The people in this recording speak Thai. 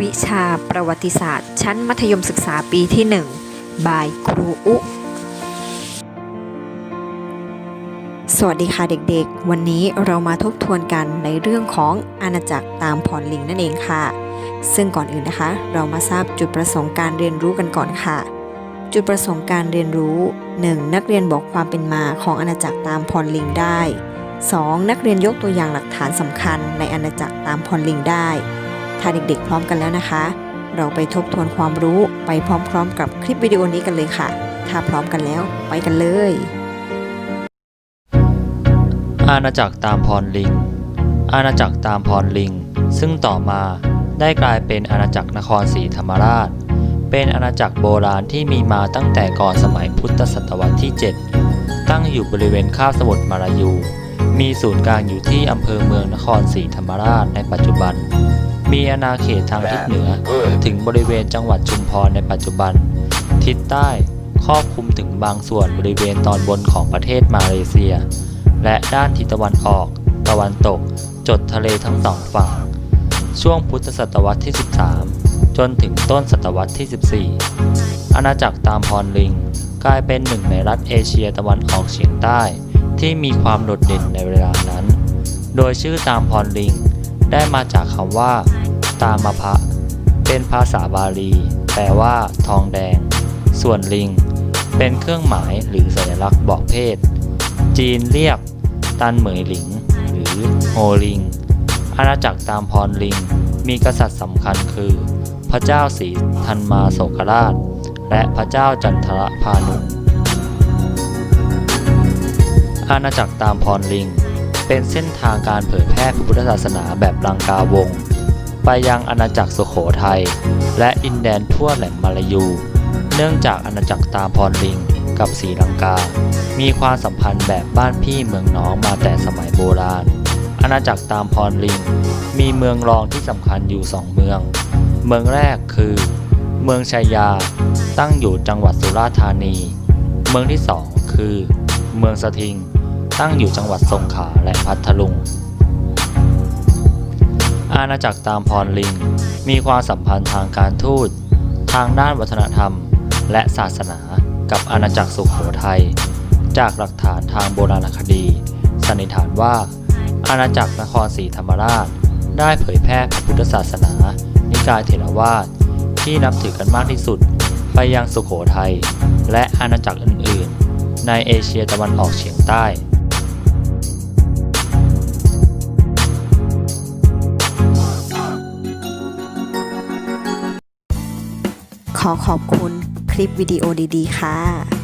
วิชาประวัติศาสตร์ ชั้นมัธยมศึกษาปีที่ 1 บายครูอุ สวัสดีค่ะเด็กๆ วันนี้เรามาทบทวนกันในเรื่องของอาณาจักรตามพรลิงนั่นเองค่ะ ซึ่งก่อนอื่นนะคะ เรามาทราบจุดประสงค์การเรียนรู้กันก่อนค่ะ จุดประสงค์การเรียนรู้ 1. นักเรียนบอกความเป็นมาของอาณาจักรตามพรลิงได้ 2. นักเรียนยกตัวอย่างหลักฐานสำคัญในอาณาจักรตามพรลิงได้ ถ้าเด็กๆ พร้อมกันแล้วนะคะ เราไปทบทวนความรู้ไปพร้อมๆ กับคลิปวิดีโอนี้กันเลยค่ะ ถ้าพร้อมกันแล้วไปกันเลย อาณาจักรตามพรลิง อาณาจักรตามพรลิง ซึ่งต่อมาได้กลายเป็นอาณาจักรนครศรีธรรมราช เป็นอาณาจักรโบราณที่มีมาตั้งแต่ก่อนสมัยพุทธศตวรรษที่ 7 ตั้งอยู่บริเวณคาบสมุทรมาลายู มีศูนย์กลางอยู่ที่อำเภอเมืองนครศรีธรรมราชในปัจจุบัน มีอาณาเขตทางทิศเหนือ ถึงบริเวณจังหวัดชุมพรในปัจจุบัน ทิศใต้ครอบคลุมถึงบางส่วนบริเวณตอนบนของประเทศมาเลเซีย และด้านทิศตะวันออก ตะวันตก จดทะเลทั้งสองฝั่ง ช่วงพุทธศตวรรษที่ 13 จนถึงต้นศตวรรษที่ 14 อาณาจักรตามพรลิง กลายเป็นหนึ่งในรัฐเอเชียตะวันออกเฉียงใต้ ที่มีความโดดเด่นในเวลานั้น โดยชื่อตามพรลิง ได้มาจากคำว่า ตามพะ เป็นภาษาบาลี แปลว่าทองแดง ส่วนลิง เป็นเครื่องหมายหรือสัญลักษณ์บอกเพศ จีนเรียก ตันเหมยหลิง หรือโฮลิง อาณาจักรตามพรลิง มีกษัตริย์สำคัญคือ พระเจ้าศรีธันมาโศกราช และพระเจ้าจันทรพานุอาณาจักรตามพรลิง เป็นเส้นทางการเผยแพร่พระพุทธศาสนาแบบลังกาวงศ์ ไปยังอาณาจักรสุโขทัยและอินแดนทั่วแหลมมาลายู เนื่องจากอาณาจักรตามพรลิงกับศรีลังกา มีความสัมพันธ์แบบบ้านพี่เมืองน้องมาแต่สมัยโบราณ อาณาจักรตามพรลิง มีเมืองรองที่สำคัญอยู่สองเมือง เมืองแรกคือ เมืองชัยยา ตั้งอยู่จังหวัดสุราษฎร์ธานี เมืองที่สองคือ เมืองสถิง ตั้งอยู่จังหวัดสงขลาและพัทลุง อาณาจักรตามพรลิง มีความสัมพันธ์ทางการทูต ทางด้านวัฒนธรรม และศาสนากับอาณาจักรสุโขทัย จากหลักฐานทางโบราณคดี สันนิษฐานว่า อาณาจักรนครศรีธรรมราช ได้เผยแพร่พระพุทธศาสนา นิกายเถรวาทที่นับถือกันมากที่สุด ไปยังสุโขทัยและอาณาจักรอื่น ๆ ในเอเชียตะวันออกเฉียงใต้ ขอขอบคุณคลิปวิดีโอดีๆ ค่ะ